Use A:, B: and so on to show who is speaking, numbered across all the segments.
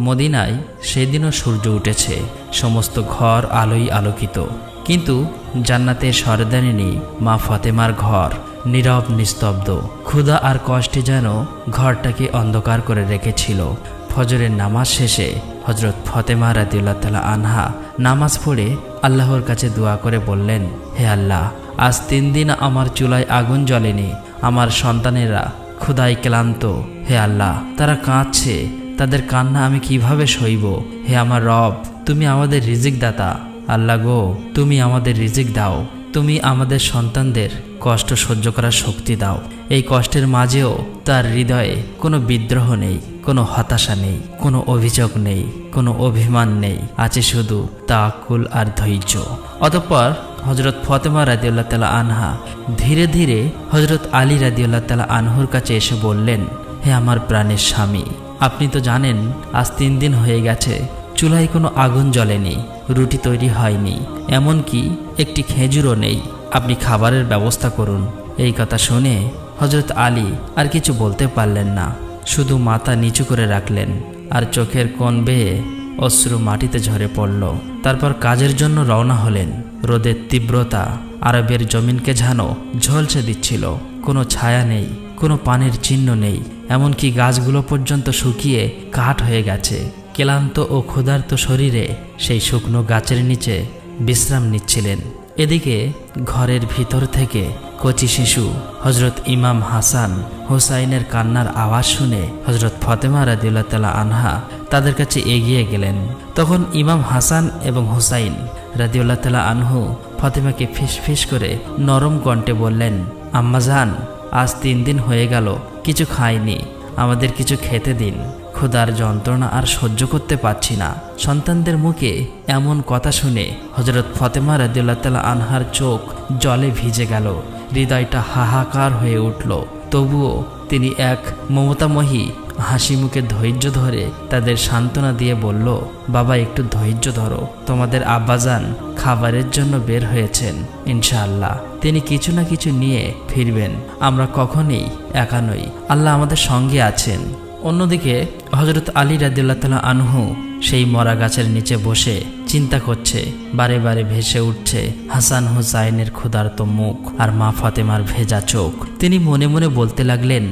A: মদিনায় সেদিনও সূর্য উঠেছে, সমস্ত ঘর আলোই আলোকিত। কিন্তু জান্নাতের সরদারিনী মা ফতেমার ঘর, নীরব নিস্তব্ধ। ক্ষুধা আর কষ্টে যেন ঘরটাকে অন্ধকার করে রেখেছিল। ফজরের নামাজ শেষে হজরত ফতেমা রাদিউল্লাহ তালা আনহা নামাজ পড়ে আল্লাহর কাছে দোয়া করে বললেন, হে আল্লাহ, আজ তিন দিন আমার চুলায় আগুন জ্বলেনি, আমার সন্তানেরা ক্ষুধায় ক্লান্ত। হে আল্লাহ, তারা কাঁদছে তাদের কান্না আমি কীভাবে সইব? হে আমার রব, তুমি আমাদের রিজিক দাতা আল্লাহ গো, তুমি আমাদের রিজিক দাও। তুমি আমাদের সন্তানদের কষ্ট সহ্য করার শক্তি দাও। এই কষ্টের মাঝেও তার হৃদয়ে কোনো বিদ্রোহ নেই, কোনো হতাশা নেই, কোনো অভিযোগ নেই, কোনো অভিমান নেই। আছে শুধু তাকুল আর ধৈর্য। অতঃপর হজরত ফতেমা রাদিউল্লাহ তালা আনহা ধীরে ধীরে হজরত আলী রাদিউল্লাহ তালা আনহুর কাছে এসে বললেন, হে আমার প্রাণের স্বামী আপনি তো জানেন, আজ তিন দিন হয়ে গেছে, চুলায় কোনো আগুন জ্বলেনি, রুটি তৈরি হয়নি, এমনকি একটি খেজুরও নেই। আপনি খাবারের ব্যবস্থা করুন। এই কথা শুনে হজরত আলী আর কিছু বলতে পারলেন না, শুধু মাথা নিচু করে রাখলেন, আর চোখের কোণ বেয়ে অশ্রু মাটিতে ঝরে পড়ল। তারপর কাজের জন্য রওনা হলেন। রোদের তীব্রতা আরবের জমিনকে ঝানো ঝলসে দিচ্ছিল, কোনো ছায়া নেই। কোনো পানির চিহ্ন নেই, এমনকি গাছগুলো পর্যন্ত শুকিয়ে কাঠ হয়ে গেছে। ক্লান্ত ও ক্ষুধার্ত শরীরে সেই শুকনো গাছের নিচে বিশ্রাম নিচ্ছিলেন। এদিকে ঘরের ভিতর থেকে কচি শিশু হজরত ইমাম হাসান হুসাইনের কান্নার আওয়াজ শুনে হজরত ফতেমা রাদিউল্লাহ তালা আনহা তাদের কাছে এগিয়ে গেলেন। তখন ইমাম হাসান এবং হুসাইন রাদিউল্লাহ তালা আনহু ফতেমাকে ফিস ফিস করে নরম কণ্ঠে বললেন আম্মাজান আজ তিন দিন হয়ে গেল, কিছু খাইনি। আমাদের কিছু খেতে দিন। ক্ষুধার যন্ত্রণা আর সহ্য করতে পারছি না। সন্তানদের মুখে এমন কথা শুনে হজরত ফতেমা রাদিউল্লাহ আনহার চোখ জলে ভিজে গেল। হৃদয়টা হাহাকার হয়ে উঠল। তবুও তিনি এক মমতাময়ী হাসি মুখে ধৈর্য ধরে তাদের সান্ত্বনা দিয়ে বলল, বাবা, একটু ধৈর্য ধরো। তোমাদের আব্বাজান খাবারের জন্য বের হয়েছেন, ইনশাআল্লাহ। তিনি কিছু না কিছু নিয়ে ফিরবেন। আমরা কখনই একা নই। আল্লাহ আমাদের সঙ্গে আছেন। অন্যদিকে হজরত আলী রাদিল্লা তালা আনহু সেই মরা গাছের নিচে বসে চিন্তা করছে, বারে বারে ভেসে উঠছে হাসান হুসাইনের ক্ষুধার্ত মুখ আর মা ফাতেমার ভেজা চোখ। তিনি মনে মনে বলতে লাগলেন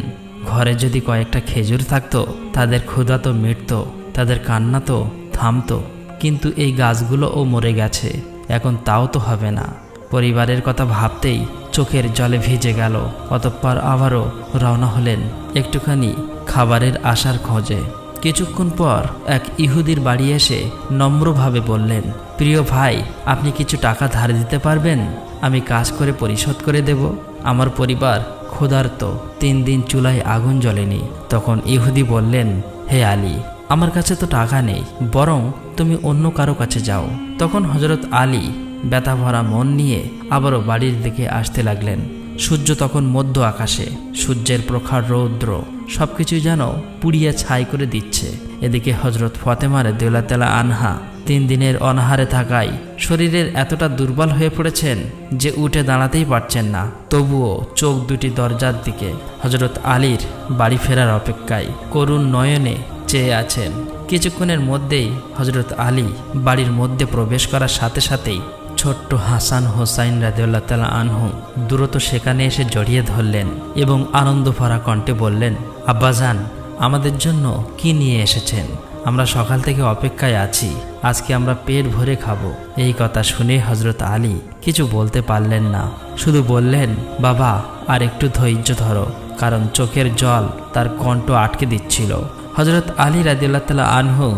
A: ঘরে যদি কয়েকটা খেজুর থাকতো, তাদের ক্ষুধা তো মিটত, তাদের কান্না তো থামতো। কিন্তু এই গাছগুলোও মরে গেছে, এখন তাও তো হবে না। পরিবারের কথা ভাবতেই চোখের জলে ভিজে গেল, অতঃপর আবারও রওনা হলেন একটুখানি খাবারের আশার খোঁজে। কিছুক্ষণ পর এক ইহুদির বাড়ি এসে নম্রভাবে বললেন, প্রিয় ভাই, আপনি কিছু টাকা ধার দিতে পারবেন? আমি কাজ করে পরিশোধ করে দেব। আমার পরিবার ক্ষুধার্ত। তিন দিন চুলায় আগুন জ্বলেনি। তখন ইহুদি বললেন, হে আলী, আমার কাছে তো টাকা নেই, বরং তুমি অন্য কারও কাছে যাও। তখন হজরত আলী ব্যথা ভরা মন নিয়ে আবারও বাড়ির দিকে আসতে লাগলেন। সূর্য তখন মধ্য আকাশে, সূর্যের প্রখর রৌদ্র সবকিছু যেন পুড়িয়ে ছাই করে দিচ্ছে। এদিকে হজরত ফতেমারে দেউলাতেলা আনহা তিন দিনের অনাহারে থাকায় শরীরের এতটা দুর্বল হয়ে পড়েছেন যে উঠে দাঁড়াতেই পারছেন না। তবুও চোখ দুটি দরজার দিকে। হজরত আলীর বাড়ি ফেরার অপেক্ষায় করুণ নয়নে চেয়ে আছেন। কিছুক্ষণের মধ্যেই হজরত আলী বাড়ির মধ্যে প্রবেশ করার সাথে সাথেই ছোট্ট হাসান হোসাইন রাজিউল্লাহ তালা আনহু দ্রুত সেখানে এসে জড়িয়ে ধরলেন এবং আনন্দ ভরা কণ্ঠে বললেন, আব্বাজান, আমাদের জন্য কি নিয়ে এসেছেন? আমরা সকাল থেকে অপেক্ষায় আছি। আজকে আমরা পেট ভরে খাব। এই কথা শুনে হজরত আলী কিছু বলতে পারলেন না। শুধু বললেন, বাবা, আর একটু ধৈর্য ধরো, কারণ চোখের জল তার কণ্ঠ আটকে দিচ্ছিল। হজরত আলী রাজিউল্লাহ তালা আনহু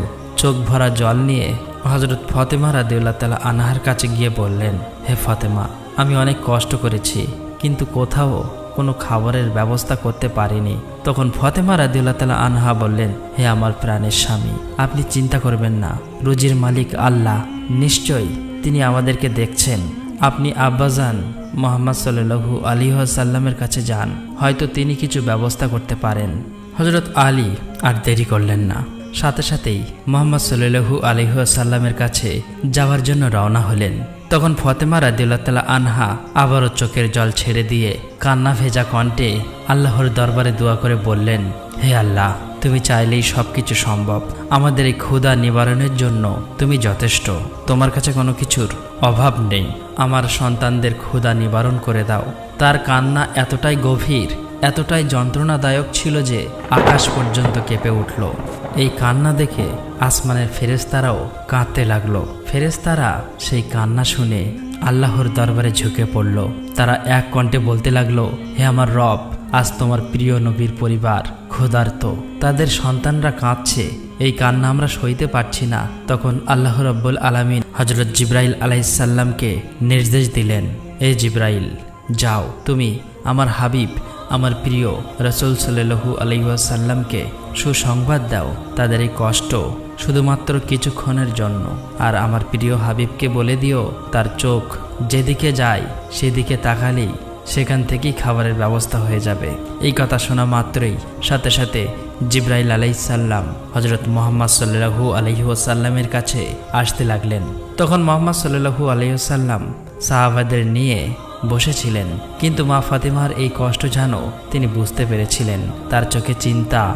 A: চোখ ভরা জল নিয়ে হজরত ফতেমা রাদিউল্লাহ তালা আনহার কাছে গিয়ে বললেন, হে ফতেমা, আমি অনেক কষ্ট করেছি, কিন্তু কোথাও কোনো খাবারের ব্যবস্থা করতে পারিনি। তখন ফতেমা রাদিউল্লাহ তালা আনহা বললেন, হে আমার প্রাণের স্বামী, আপনি চিন্তা করবেন না। রুজির মালিক আল্লাহ, নিশ্চয়ই তিনি আমাদেরকে দেখছেন। আপনি আব্বাজান মোহাম্মদ সাল্লু আলী সাল্লামের কাছে যান, হয়তো তিনি কিছু ব্যবস্থা করতে পারেন। হজরত আলী আর দেরি করলেন না। সাথে সাথেই মোহাম্মদ সাল্লু আলিহাসাল্লামের কাছে যাওয়ার জন্য রওনা হলেন। তখন ফতেমা রাদিউল্লাহ আনহা আবারও চোখের জল ছেড়ে দিয়ে কান্না ভেজা কণ্ঠে আল্লাহর দরবারে দোয়া করে বললেন, হে আল্লাহ, তুমি চাইলেই সব কিছু সম্ভব। আমাদের এই ক্ষুধা নিবারণের জন্য তুমি যথেষ্ট। তোমার কাছে কোনো কিছুর অভাব নেই। আমার সন্তানদের ক্ষুধা নিবারণ করে দাও। তার কান্না এতটাই গভীর, এতটাই যন্ত্রণাদায়ক ছিল যে আকাশ পর্যন্ত কেঁপে উঠল। এই কান্না দেখে আসমানের ফেরেস্তারাও কাঁদতে লাগল। ফেরেস্তারা সেই কান্না শুনে আল্লাহর দরবারে ঝুঁকে পড়ল। তারা এক কণ্ঠে বলতে লাগল, হে আমার রব, আজ তোমার প্রিয় নবীর পরিবার ক্ষুধার্ত। তাদের সন্তানরা কাঁদছে। এই কান্না আমরা সইতে পারছি না। তখন আল্লাহ রব্বুল আলমিন হজরত জিব্রাইল আলাইসাল্লামকে নির্দেশ দিলেন, এ জিব্রাইল, যাও, তুমি আমার হাবিব আমার প্রিয় রসুল সাল্লু আলহিসাল্লামকে সুসংবাদ দাও, তাদের এই কষ্ট শুধুমাত্র কিছুক্ষণের জন্য। আর আমার প্রিয় হাবিবকে বলে দিও, তার চোখ যেদিকে যায় সেদিকে তাকালেই সেখান থেকেই খাবারের ব্যবস্থা হয়ে যাবে। এই কথা শোনা মাত্রই সাথে সাথে জিব্রাইল আলাইসাল্লাম হজরত মোহাম্মদ সাল্লাহু আলহিউসাল্লামের কাছে আসতে লাগলেন। তখন মোহাম্মদ সাল্লাহু আলহিউসাল্লাম সাহাবাদের নিয়ে বসেছিলেন। কিন্তু মা ফাতিমার এই কষ্ট যেন তিনি বুঝতে পেরেছিলেন। তার চোখে চিন্তা,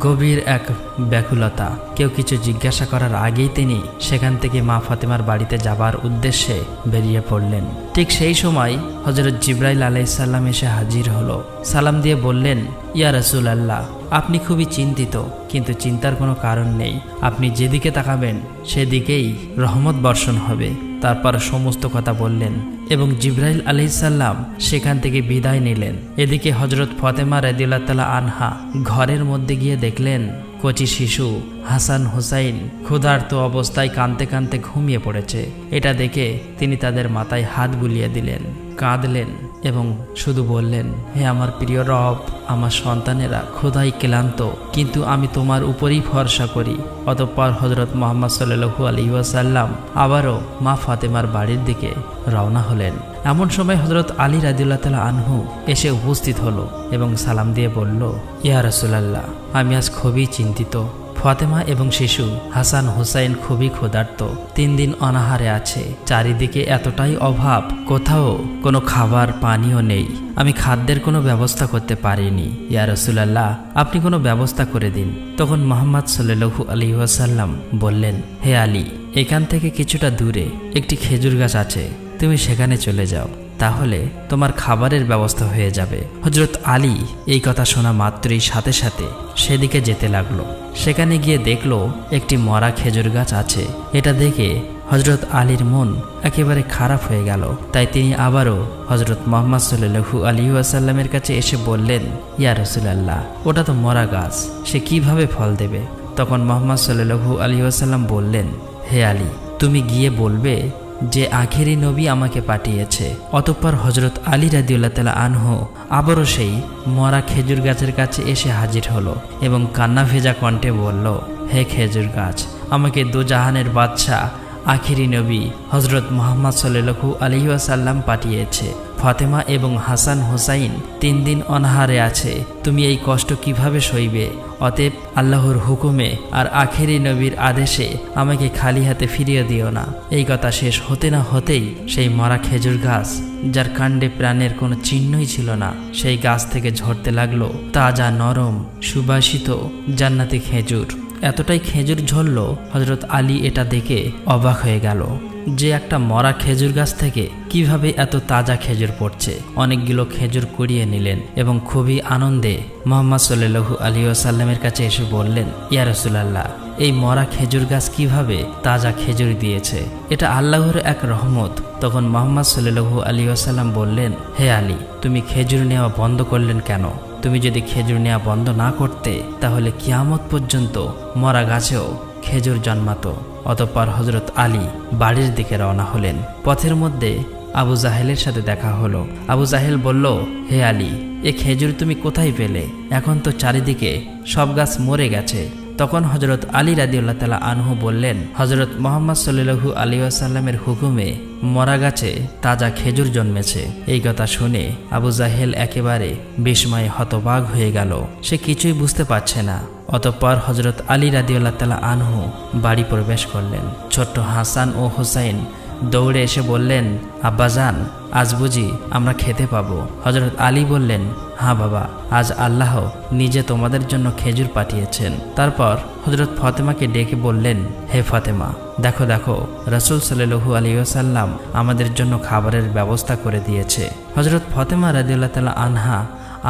A: গভীর এক ব্যাকুলতা। কেউ কিছু জিজ্ঞাসা করার আগেই তিনি সেখান থেকে মা ফাতেমার বাড়িতে যাবার উদ্দেশ্যে বেরিয়ে পড়লেন। ঠিক সেই সময় হজরত জিব্রাইল আলাইসাল্লাম এসে হাজির হলো। সালাম দিয়ে বললেন, ইয়া রসুল আল্লাহ আপনি খুবই চিন্তিত, কিন্তু চিন্তার কোনো কারণ নেই। আপনি যেদিকে তাকাবেন, সেদিকেই রহমত বর্ষণ হবে। তারপর সমস্ত কথা বললেন এবং জিব্রাইল আলহিসাল্লাম সেখান থেকে বিদায় নিলেন। এদিকে হজরত ফতেমা রেদিল্লা আনহা ঘরের মধ্যে গিয়ে দেখলেন, কচি শিশু হাসান হুসাইন ক্ষুধার্ত অবস্থায় কানতে কানতে ঘুমিয়ে পড়েছে। এটা দেখে তিনি তাদের মাথায় হাত বুলিয়ে দিলেন, কাঁদলেন। এবং শুধু বললেন, হে আমার প্রিয় রব, আমার সন্তানেরা ক্ষুধাই ক্লান্ত, কিন্তু আমি তোমার উপরই ভরসা করি। অতঃপর হজরত মোহাম্মদ সাল্লু আলী ওয়াসাল্লাম আবারও মা ফাতেমার বাড়ির দিকে রওনা হলেন। এমন সময় হজরত আলী রাদিউল্লাহ তালা আনহু এসে উপস্থিত হলো এবং সালাম দিয়ে বলল, ইয়া রসুলাল্লাহ, আমি আজ খুবই চিন্তিত। ফাতেমা এবং শিশু হাসান হুসাইন খুবই ক্ষুধার্ত। তিন দিন অনাহারে আছে। চারিদিকে এতটাই অভাব, কোথাও কোনো খাবার, পানিও নেই। আমি খাদ্যের কোনো ব্যবস্থা করতে পারিনি। ইয়া রসুলাল্লাহ, আপনি কোনো ব্যবস্থা করে দিন। তখন মোহাম্মদ সাল্লু আলী ওয়াসাল্লাম বললেন, হে আলী, এখান থেকে কিছুটা দূরে একটি খেজুর গাছ আছে। তুমি সেখানে চলে যাও। তাহলে তোমার খাবারের ব্যবস্থা হয়ে যাবে। হজরত আলী এই কথা শোনা মাত্রই সাথে সাথে সেদিকে যেতে লাগল। সেখানে গিয়ে দেখল একটি মরা খেজুর গাছ আছে। এটা দেখে হজরত আলীর মন একেবারে খারাপ হয়ে গেল। তাই তিনি আবারও হজরত মোহাম্মদ সাল্লু আলী আসাল্লামের কাছে এসে বললেন, ইয়া রসুলাল্লাহ, ওটা তো মরা গাছ, সে কীভাবে ফল দেবে? তখন মোহাম্মদ সাল্লু আলী আসাল্লাম বললেন, হে আলী, তুমি গিয়ে বলবে যে আখেরি নবী আমাকে পাঠিয়েছে। অতঃপর হজরত আলী রাদিউল্লা তালা আনহ আবারও সেই মরা খেজুর গাছের কাছে এসে হাজির হলো এবং কান্না ভেজা কণ্ঠে বলল, হে খেজুর গাছ, আমাকে দুজাহানের বাদশাহ আখিরি নবী হজরত মোহাম্মদ সাল্লু আলহিউসাল্লাম পাঠিয়েছে। ফাতেমা এবং হাসান হোসাইন তিন দিন অনাহারে আছে। তুমি এই কষ্ট কীভাবে সইবে? অতএব আল্লাহর হুকুমে আর আখেরি নবীর আদেশে আমাকে খালি হাতে ফিরিয়ে দিও না। এই কথা শেষ হতে না হতেই সেই মরা খেজুর গাছ, যার কাণ্ডে প্রাণের কোনো চিহ্নই ছিল না, সেই গাছ থেকে ঝরতে লাগল তাজা নরম সুবাসিত জান্নাতি খেজুর। এতটাই খেজুর ঝরল হজরত আলী এটা দেখে অবাক হয়ে গেল। যে একটা মরা খেজুর গাছ থেকে কীভাবে এত তাজা খেজুর পড়ছে? অনেকগুলো খেজুর কুড়িয়ে নিলেন এবং খুবই আনন্দে মোহাম্মদ সাল্লু আলী ওসাল্লামের কাছে এসে বললেন, ইয়া রসুলাল্লাহ, এই মরা খেজুর গাছ কীভাবে তাজা খেজুর দিয়েছে? এটা আল্লাহর এক রহমত। তখন মোহাম্মদ সাল্লু আলী আসাল্লাম বললেন, হে আলী, তুমি খেজুর নেওয়া বন্ধ করলেন কেন? তুমি যদি খেজুর নেওয়া বন্ধ না করতে, তাহলে কিয়ামত পর্যন্ত মরা গাছেও খেজুর জন্মাতো। অতঃপর হজরত আলী বাড়ির দিকে রওনা হলেন। পথের মধ্যে আবু জাহেলের সাথে দেখা হলো। আবু জাহেল বলল, হে আলী, এ খেজুর তুমি কোথায় পেলে? এখন তো চারিদিকে সব গাছ মরে গেছে। তখন হজরত আলী রাদিউল্লাহ তালা আনহু বললেন হজরত মোহাম্মদ সাল্লু আলী আসাল্লামের হুকুমে মরা গাছে তাজা খেজুর জন্মেছে। এই কথা শুনে আবু জাহেল একেবারে বিস্ময়ে হতবাগ হয়ে গেল। সে কিছুই বুঝতে পারছে না। অতঃপর হজরত আলী রাদিউল্লাহ তালা আনহু বাড়ি প্রবেশ করলেন। ছোট্ট হাসান ও হুসাইন দৌড়ে এসে বললেন আব্বাজান আজ বুঝি আমরা খেতে পাবো। হজরত আলী বললেন হ্যাঁ বাবা, আজ আল্লাহ নিজে তোমাদের জন্য খেজুর পাঠিয়েছেন। তারপর হজরত ফতেমাকে ডেকে বললেন, হে ফতেমা, দেখো দেখো, রসুল সাল্লু আলিয়াল্লাম আমাদের জন্য খাবারের ব্যবস্থা করে দিয়েছে। হজরত ফতেমা রাদিউল্লাহ তালা আনহা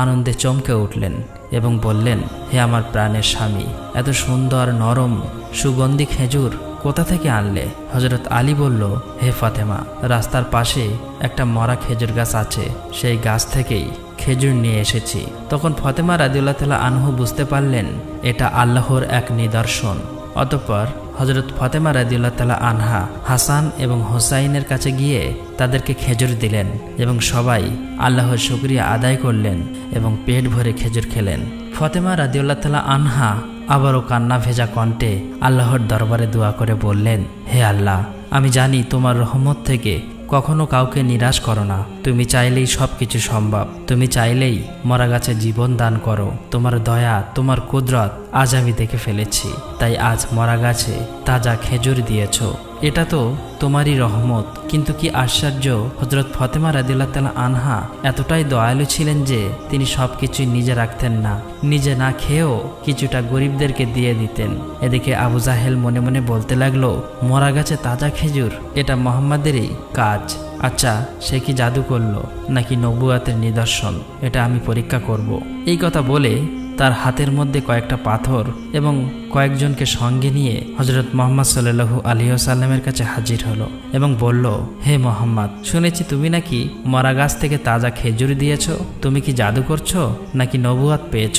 A: আনন্দে চমকে উঠলেন এবং বললেন, হে আমার প্রাণের স্বামী, এত সুন্দর নরম সুগন্ধি খেজুর কোথা থেকে আনলে? হজরত আলী বলল, হে ফাতেমা, রাস্তার পাশে একটা মরা খেজুর গাছ আছে, সেই গাছ থেকেই খেজুর নিয়ে এসেছি। তখন ফতেমা রাদিউল্লাহ তালা আনহু বুঝতে পারলেন, এটা আল্লাহর এক নিদর্শন। অতঃপর হজরত ফতেমা রাদিউল্লাহ তালা আনহা হাসান এবং হোসাইনের কাছে গিয়ে তাদেরকে খেজুর দিলেন এবং সবাই আল্লাহর শুক্রিয়া আদায় করলেন এবং পেট ভরে খেজুর খেলেন। ফতেমা রাদিউল্লাহ তালা আনহা আবারও কান্না ভেজা কণ্ঠে আল্লাহর দরবারে দোয়া করে বললেন, হে আল্লাহ, আমি জানি তোমার রহমত থেকে কখনো কাউকে নিরাশ করো না। তুমি চাইলেই সব কিছু সম্ভব। তুমি চাইলেই মরা গাছে জীবন দান করো। তোমার দয়া, তোমার কুদরত আজ আমি দেখে ফেলেছি। তাই আজ মরা গাছে তাজা খেজুর দিয়েছ। এটা তো তোমারই রহমত, কিন্তু কি আশ্চর্য হজরত ফতেমা রাদিল্লা আনহা এতটাই দয়ালু ছিলেন যে তিনি সব কিছুই নিজে রাখতেন না। নিজে না খেয়েও কিছুটা গরিবদেরকে দিয়ে দিতেন। এদিকে আবু জাহেল মনে মনে বলতে লাগল, মরা গাছে তাজা খেজুর, এটা মোহাম্মদেরই কাজ। আচ্ছা সে কি জাদু করল, নাকি নবুয়াতের নিদর্শন, এটা আমি পরীক্ষা করব। এই কথা বলে তার হাতের মধ্যে কয়েকটা পাথর এবং কয়েকজনকে সঙ্গে নিয়ে হজরত মোহাম্মদ সাল্লু আলিয়াসাল্লামের কাছে হাজির হলো এবং বলল, হে মোহাম্মদ, শুনেছি তুমি নাকি মরা গাছ থেকে তাজা খেজুর দিয়েছ? তুমি কি জাদু করছ নাকি নবুয়াত পেয়েছ?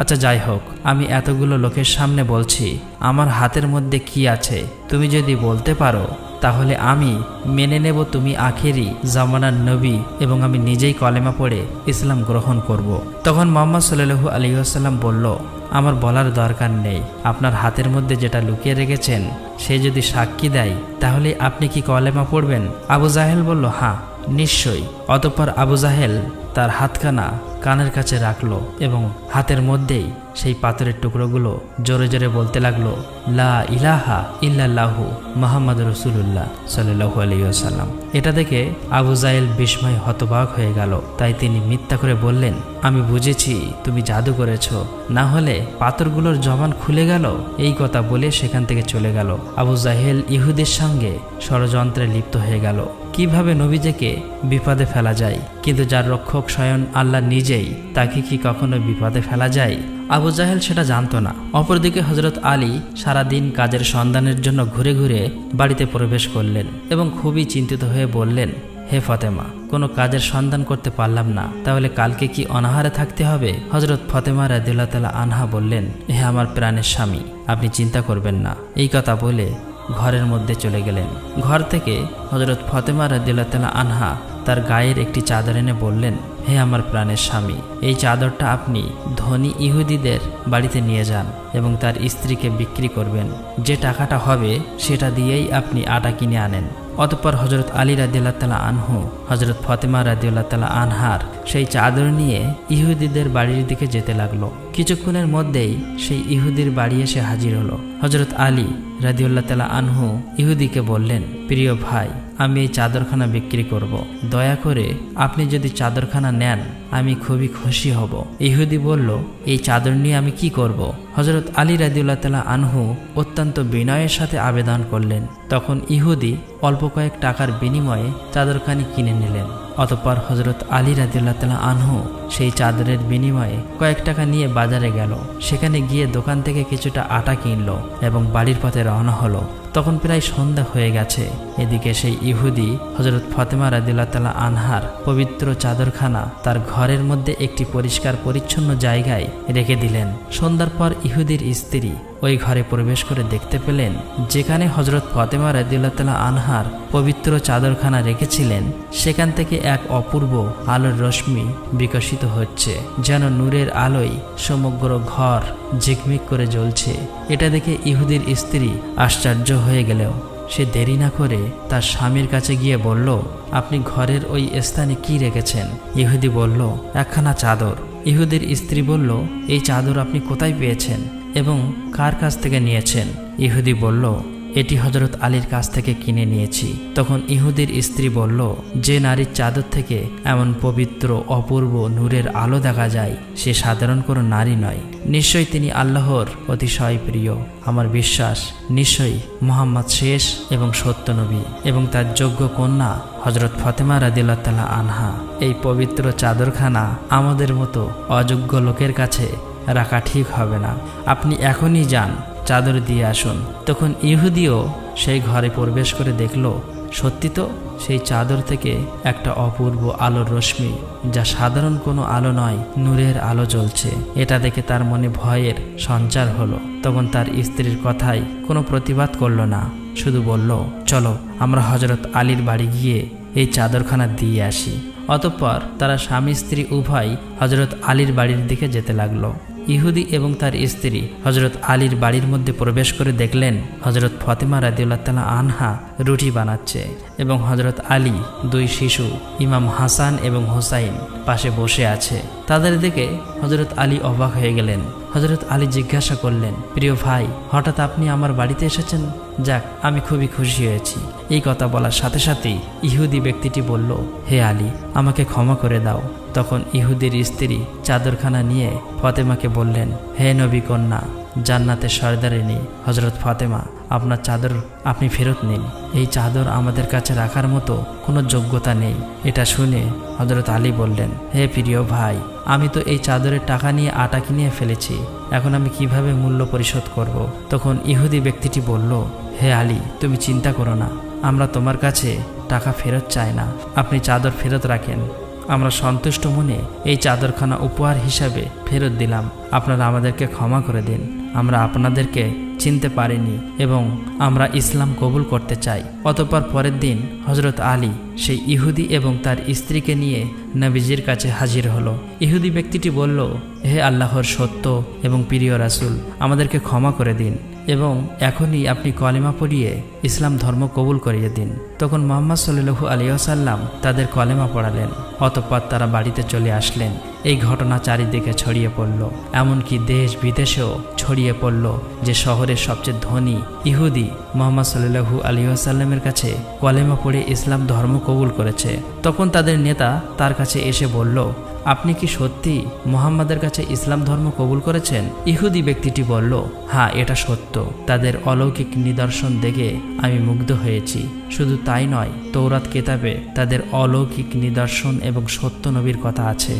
A: আচ্ছা যাই হোক, আমি এতগুলো লোকের সামনে বলছি, আমার হাতের মধ্যে কি আছে তুমি যদি বলতে পারো তাহলে আমি মেনে নেব তুমি আখেরি জামানার নবী এবং আমি নিজেই কলেমা পড়ে ইসলাম গ্রহণ করব। তখন মোহাম্মদ সাল্লু আলিহাসাল্লাম বলল, আমার বলার দরকার নেই। আপনার হাতের মধ্যে যেটা লুকিয়ে রেখেছেন, সে যদি সাক্ষী দেয়, তাহলে আপনি কি কলেমা পড়বেন? আবু জাহেল বলল হ্যাঁ। নিশ্চয়ই। অতঃপর আবু জাহেল তার হাতখানা কানের কাছে রাখল এবং হাতের মধ্যেই সেই পাথরের টুকরোগুলো জোরে জোরে বলতে লাগল, লা ইলাহা ইল্লাল্লাহু মোহাম্মদ রসুল্লাহ সাল্লু আলিয়াল্লাম এটা দেখে আবু জাইল বিস্ময় হতবাক হয়ে গেল। তাই তিনি মিথ্যা করে বললেন, আমি বুঝেছি, তুমি জাদু করেছ। না হলে পাথরগুলোর জবান খুলে গেল? এই কথা বলে সেখান থেকে চলে গেল। আবু জাহেল ইহুদের সঙ্গে ষড়যন্ত্রে লিপ্ত হয়ে গেল। কীভাবে নবীজেকে বিপদে ফেলা যায়? কিন্তু যার রক্ষক স্বয়ং আল্লাহ নিজেই, তাকে কি কখনো বিপদে ফেলা যায়? আবু জাহেল সেটা জানত না। অপরদিকে হজরত আলী সারাদিন কাজের সন্ধানের জন্য ঘুরে ঘুরে বাড়িতে প্রবেশ করলেন এবং খুবই চিন্তিত হয়ে বললেন, হে ফতেমা, কোনো কাজের সন্ধান করতে পারলাম না। তাহলে কালকে কি অনাহারে থাকতে হবে? হজরত ফতেমা রাদিল্লা তালা আনহা বললেন হে আমার প্রাণের স্বামী, আপনি চিন্তা করবেন না। এই কথা বলে ঘরের মধ্যে চলে গেলেন। ঘর থেকে হজরত ফতেমা রাদিল্লা আনহা তার গায়ের একটি চাদর এনে বললেন, হে আমার প্রাণের স্বামী, এই চাদরটা আপনি ধনী ইহুদিদের বাড়িতে নিয়ে যান এবং তার স্ত্রীকে বিক্রি করবেন। যে টাকাটা হবে সেটা দিয়েই আপনি আটা কিনে আনেন। অতপর হজরত আলী রাদিউল্লাহ আনহু হজরত ফতেমা রাদিউল্লাহ তালা আনহার সেই চাদর নিয়ে ইহুদিদের বাড়ির দিকে যেতে লাগল। কিছুক্ষণের মধ্যেই সেই ইহুদির বাড়ি এসে হাজির হলো হজরত আলী রাদিউল্লাহ তালা আনহু ইহুদিকে বললেন, প্রিয় ভাই, আমি এই চাদরখানা বিক্রি করব। দয়া করে আপনি যদি চাদরখানা নেন, আমি খুবই খুশি হব ইহুদি বলল, এই চাদর নিয়ে আমি কি করব। হজরত আলী রাদিউল্লাহ তালা আনহু অত্যন্ত বিনয়ের সাথে আবেদন করলেন তখন ইহুদি অল্প কয়েক টাকার বিনিময়ে চাদরখানি কিনে নিলেন অতপর হজরত আলী রাদিউল্লাহ তালা আনহু সেই চাদরের বিনিময়ে কয়েক টাকা নিয়ে বাজারে গেল। সেখানে গিয়ে দোকান থেকে কিছুটা আটা কিনল এবং বাড়ির পথে রওনা হলো। তখন প্রায় সন্ধ্যা হয়ে গেছে। এদিকে সেই ইহুদি হজরত ফতেমা রাদিল্লা তালা আনহার পবিত্র চাদরখানা তার ঘরের মধ্যে একটি পরিষ্কার পরিচ্ছন্ন জায়গায় রেখে দিলেন। সন্ধ্যার পর ইহুদির স্ত্রী ওই ঘরে প্রবেশ করে দেখতে পেলেন, যেখানে হজরত ফতেমা তালা আনহার পবিত্র চাদরখানা রেখেছিলেন, সেখান থেকে এক অপূর্ব আলোর রশ্মি বিকশিত হচ্ছে, যেন নূরের আলোয় সমগ্র ঘর ঝিকমিক করে জ্বলছে। এটা দেখে ইহুদির স্ত্রী আশ্চর্য হয়ে গেলেও সে দেরি না করে তার স্বামীর কাছে গিয়ে বলল, আপনি ঘরের ওই স্থানে কি রেখেছেন? ইহুদি বলল, একখানা চাদর। ইহুদের স্ত্রী বলল, এই চাদর আপনি কোথায় পেয়েছেন? এবং কার কাছ থেকে নিয়েছেন? ইহুদি বলল, এটি হজরত আলীর কাছ থেকে কিনে নিয়েছি। তখন ইহুদির স্ত্রী বলল, যে নারীর চাদর থেকে এমন পবিত্র, অপূর্ব নূরের আলো দেখা যায়, সে সাধারণ কোনো নারী নয়। নিশ্চয়ই তিনি আল্লাহর অতিশয় প্রিয়। আমার বিশ্বাস, নিশ্চয়ই মোহাম্মদ শেষ এবং সত্যনবী এবং তার যোগ্য কন্যা হজরত ফতেমা রাদিল্লা আনহা। এই পবিত্র চাদরখানা আমাদের মতো অযোগ্য লোকের কাছে রাখা ঠিক হবে না। আপনি এখনই যান, চাদর দিয়ে আসুন। তখন ইহুদিও সেই ঘরে প্রবেশ করে দেখল, সত্যি তো সেই চাদর থেকে একটা অপূর্ব আলোর রশ্মি, যা সাধারণ কোনো আলো নয়, নূরের আলো জ্বলছে। এটা দেখে তার মনে ভয়ের সঞ্চার হলো। তখন তার স্ত্রীর কথায় কোনো প্রতিবাদ করল না, শুধু বলল, চলো, আমরা হজরত আলীর বাড়ি গিয়ে এই চাদরখানা দিয়ে আসি। অতঃপর তারা স্বামী স্ত্রী উভয় হজরত আলীর বাড়ির দিকে যেতে লাগল। ইহুদি এবং তার স্ত্রী হজরত আলীর বাড়ির মধ্যে প্রবেশ করে দেখলেন হজরত ফতেমা রাদিউল্লা তালা আনহা রুটি বানাচ্ছে এবং হজরত আলী দুই শিশু, ইমাম হাসান এবং হোসাইন পাশে বসে আছে। তাদের দেখে হজরত আলী অবাক হয়ে গেলেন। হজরত আলী জিজ্ঞাসা করলেন, প্রিয় ভাই, হঠাৎ আপনি আমার বাড়িতে এসেছেন? যাক, আমি খুবই খুশি হয়েছি। এই কথা বলার সাথে সাথেই ইহুদি ব্যক্তিটি বলল, হে আলী, আমাকে ক্ষমা করে দাও। তখন ইহুদির স্ত্রী চাদরখানা নিয়ে ফতেমাকে বললেন, হে নবী কন্যা জান্নাতের সর্দারিনী হজরত ফাতেমা, আপনার চাদর আপনি ফেরত নিন। এই চাদর আমাদের কাছে রাখার মতো কোনো যোগ্যতা নেই। এটা শুনে হজরত আলী বললেন, হে প্রিয় ভাই, আমি তো এই চাদরের টাকা নিয়ে আটা কিনে ফেলেছি, এখন আমি কীভাবে মূল্য পরিশোধ করব। তখন ইহুদি ব্যক্তিটি বলল, হে আলী, তুমি চিন্তা করো না, আমরা তোমার কাছে টাকা ফেরত চাই না। আপনি চাদর ফেরত রাখেন। আমরা সন্তুষ্ট মনে এই চাদরখানা উপহার হিসাবে ফেরত দিলাম। আপনারা আমাদেরকে ক্ষমা করে দিন। আমরা আপনাদেরকে চিনতে পারিনি এবং আমরা ইসলাম কবুল করতে চাই। অতপর পরের দিন হজরত আলী সেই ইহুদি এবং তার স্ত্রীকে নিয়ে নবীজির কাছে হাজির হলো। ইহুদি ব্যক্তিটি বলল, হে আল্লাহর সত্য এবং প্রিয় রাসুল, আমাদেরকে ক্ষমা করে দিন। এবং এখনই আপনি কলেমা পড়িয়ে ইসলাম ধর্ম কবুল করিয়ে দিন। তখন মোহাম্মদ সাল্লু আলিয়াসাল্লাম তাদের কলেমা পড়ালেন, অতঃপর তারা বাড়িতে চলে আসলেন। এই ঘটনা চারিদিকে ছড়িয়ে পড়ল, এমনকি দেশ বিদেশেও ছড়িয়ে পড়ল যে শহরের সবচেয়ে ধনী ইহুদি মোহাম্মদ সাল্লু আলিয়াসাল্লামের কাছে কলেমা পড়ে ইসলাম ধর্ম কবুল করেছে। তখন তাদের নেতা তার কাছে এসে বলল আপনি কি সত্যি মোহাম্মদের কাছে ইসলাম ধর্ম কবুল করেছেন? ইহুদি ব্যক্তিটি বলল হ্যাঁ এটা সত্য। তাদের অলৌকিক নিদর্শন দেখে আমি মুগ্ধ হয়েছি। শুধু তাই নয় তৌরাত কেতাবে তাদের অলৌকিক নিদর্শন এবং সত্য নবীর কথা আছে।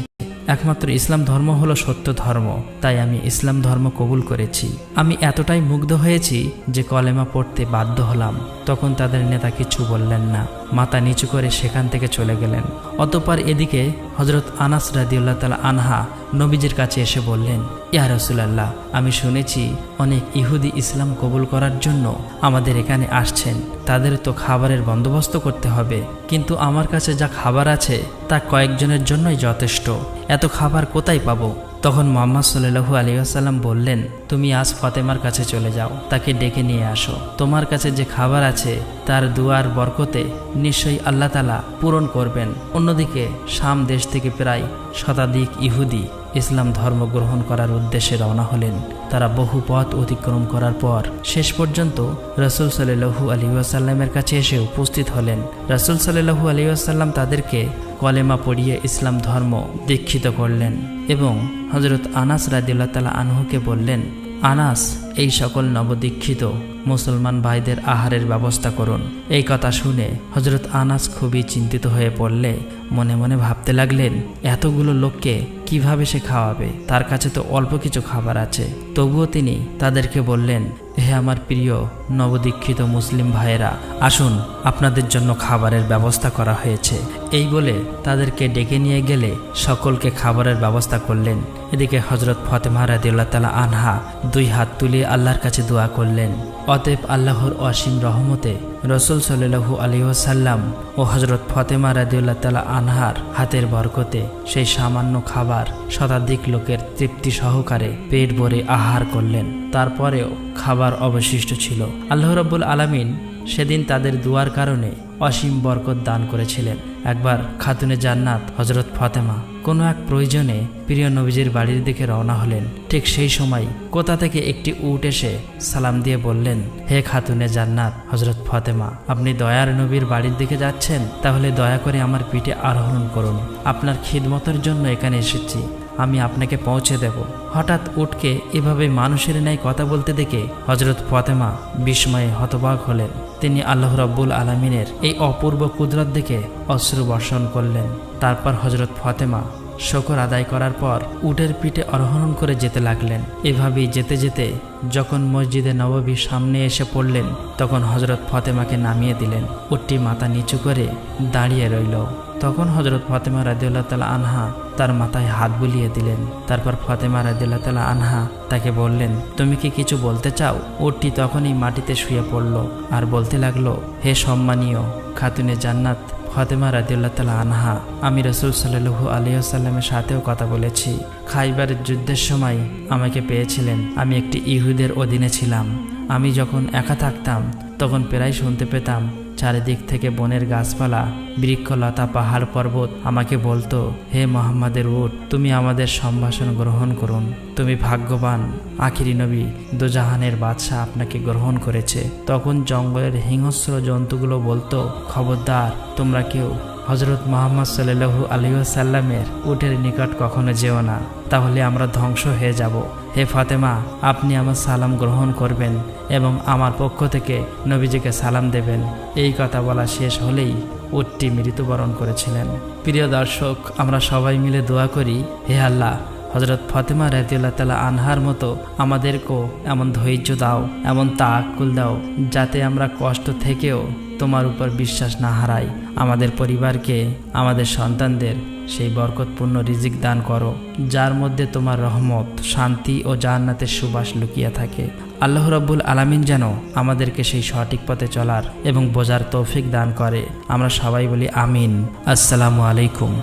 A: একমাত্র ইসলাম ধর্ম হলো সত্য ধর্ম, তাই আমি ইসলাম ধর্ম কবুল করেছি। আমি এতটাই মুগ্ধ হয়েছি যে কলেমা পড়তে বাধ্য হলাম। তখন তাদের নেতা কিছু বললেন না। মাথা নিচু করে সেখান থেকে চলে গেলেন। অতপর এদিকে হজরত আনাস রাদিউল্লাহ তালা আনহা নবীজির কাছে এসে বললেন, ইয়া রসুলাল্লাহ, আমি শুনেছি অনেক ইহুদি ইসলাম কবুল করার জন্য আমাদের এখানে আসছেন। তাদের তো খাবারের বন্দোবস্ত করতে হবে। কিন্তু আমার কাছে যা খাবার আছে, তা কয়েকজনের জন্যই যথেষ্ট। এত খাবার কোথায় পাবো? তখন মোহাম্মদ সাল্লু আলিয়াসাল্লাম বললেন, তুমি আজ ফতেমার কাছে চলে যাও, তাকে ডেকে নিয়ে আসো। তোমার কাছে যে খাবার আছে, তার দুয়ার বরকতে নিশ্চয়ই আল্লাহ তালা পূরণ করবেন। অন্যদিকে শাম দেশ থেকে প্রায় শতাধিক ইহুদি ইসলাম ধর্ম গ্রহণ করার উদ্দেশ্যে রওনা হলেন। তারা বহু পথ অতিক্রম করার পর শেষ পর্যন্ত রসুল সাল্লু আলী ওয়াসাল্লামের কাছে এসে উপস্থিত হলেন। রসুল সাল্লু আলী ওয়াসাল্লাম তাদেরকে কলেমা পড়িয়ে ইসলাম ধর্ম দীক্ষিত করলেন এবং হজরত আনাস রাদিল্লা তালা আনহুকে বললেন, আনাস, এই সকল নবদীক্ষিত মুসলমান ভাইদের আহারের ব্যবস্থা করুন। এই কথা শুনে হজরত আনাস খুবই চিন্তিত হয়ে পড়লে মনে মনে ভাবতে লাগলেন, এতগুলো লোককে কীভাবে সে খাওয়াবে? তার কাছে তো অল্প কিছু খাবার আছে। তবুও তিনি তাদেরকে বললেন হে আমার প্রিয় নবদীক্ষিত মুসলিম ভাইয়েরা, আসুন আপনাদের জন্য খাবারের ব্যবস্থা করা হয়েছে। এই বলে তাদেরকে ডেকে নিয়ে গেলে সকলকে খাবারের ব্যবস্থা করলেন। এদিকে হজরত ফতেমা রাদিউল্লাহ তালা আনহা দুই হাত তুলে আল্লাহর কাছে দোয়া করলেন। অতএব আল্লাহর অসীম রহমতে রসুল সাল্লু আলিহাসাল্লাম ও হজরত ফতেমা রাদিউল্লাহ তালা আনহার হাতের বরকতে সেই সামান্য খাবার শতাধিক লোকের তৃপ্তি সহকারে পেট ভরে আহার করলেন। তারপরেও খাবার অবশিষ্ট ছিল। আল্লাহ রব্বুল আলামিন সেদিন তাদের দুয়ার কারণে অসীম বরকত দান করেছিলেন। একবার খাতুনে জান্নাত হজরত ফতেমা কোনো এক প্রয়োজনে প্রিয় নবীজির বাড়ির দিকে রওনা হলেন। ঠিক সেই সময় কোথা থেকে একটি উট এসে সালাম দিয়ে বললেন, হে খাতুনে জান্নাত হজরত ফতেমা, আপনি দয়ার নবীর বাড়ির দিকে যাচ্ছেন? তাহলে দয়া করে আমার পিঠে আরোহণ করুন। আপনার খিদমতের জন্য এখানে এসেছি। আমি আপনাকে পৌঁছে দেব। হঠাৎ উটকে এভাবে মানুষের ন্যায় কথা বলতে দেখে হজরত ফতেমা বিস্ময়ে হতবাক হলেন। তিনি আল্লাহ রব্বুল আলমিনের এই অপূর্ব কুদরত দেখে অশ্রু বর্ষণ করলেন। তারপর হজরত ফতেমা শকর আদায় করার পর উটের পিঠে আরোহণ করে যেতে লাগলেন। এভাবেই যেতে যেতে যখন মসজিদে নববীর সামনে এসে পড়লেন, তখন হজরত ফতেমাকে নামিয়ে দিলেন। উটটি মাথা নিচু করে দাঁড়িয়ে রইল। তখন হজরত ফতেমা রাদিউল্লাহ তালা আনহা তার মাথায় হাত বুলিয়ে দিলেন। তারপর ফতেমা রাদিউল্লাহ তালা আনহা তাকে বললেন, তুমি কি কিছু বলতে চাও? উটটি তখনই মাটিতে শুয়ে পড়ল আর বলতে লাগল, হে সম্মানীয় খাতুনে জান্নাত, ফতেমা রাদিউল্লাহ তালা আনহা, আমি রসুল সাল্লু আলিয়াসাল্লামের সাথেও কথা বলেছি। খাইবারের যুদ্ধের সময় আমাকে পেয়েছিলেন। আমি একটি ইহুদের অধীনে ছিলাম। আমি যখন একা থাকতাম, তখন প্রায় শুনতে পেতাম চারিদিক থেকে বনের গাছপালা, বৃক্ষলতা, পাহাড় পর্বত আমাকে বলতো, হে মোহাম্মদের উট, তুমি আমাদের সম্ভাষণ গ্রহণ করুন। তুমি ভাগ্যবান, আখিরি নবী, দোজাহানের বাদশাহ আপনাকে গ্রহণ করেছে। তখন জঙ্গলের হিংস্র জন্তুগুলো বলতো, খবরদার, তোমরা কেউ। হজরত মোহাম্মদ সাল্লু আলিউসাল্লামের উটের নিকট কখনো যেও না। তাহলে আমরা ধ্বংস হয়ে যাব। হে ফাতেমা, আপনি আমার সালাম গ্রহণ করবেন এবং আমার পক্ষ থেকে নবীজিকে সালাম দেবেন। এই কথা বলা শেষ হলেই উটটি মৃত্যুবরণ করেছিলেন। প্রিয় দর্শক, আমরা সবাই মিলে দোয়া করি, হে আল্লাহ হজরত ফতেমা রাজিউল্লাহ তালা আনহার মতো আমাদেরকেও এমন ধৈর্য দাও, এমন তাকুল দাও, যাতে আমরা কষ্ট থেকেও তোমার উপর বিশ্বাস না হারাই। আমাদের পরিবারকে, আমাদের সন্তানদের সেই বরকতপূর্ণ রিজিক দান করো, যার মধ্যে তোমার রহমত, শান্তি ও জান্নাতের সুবাস লুকিয়ে থাকে। আল্লাহ রব্বুল আলামিন যেন আমাদেরকে সেই সঠিক পথে চলার এবং বোঝার তৌফিক দান করে। আমরা সবাই বলি আমিন। আসসালামু আলাইকুম।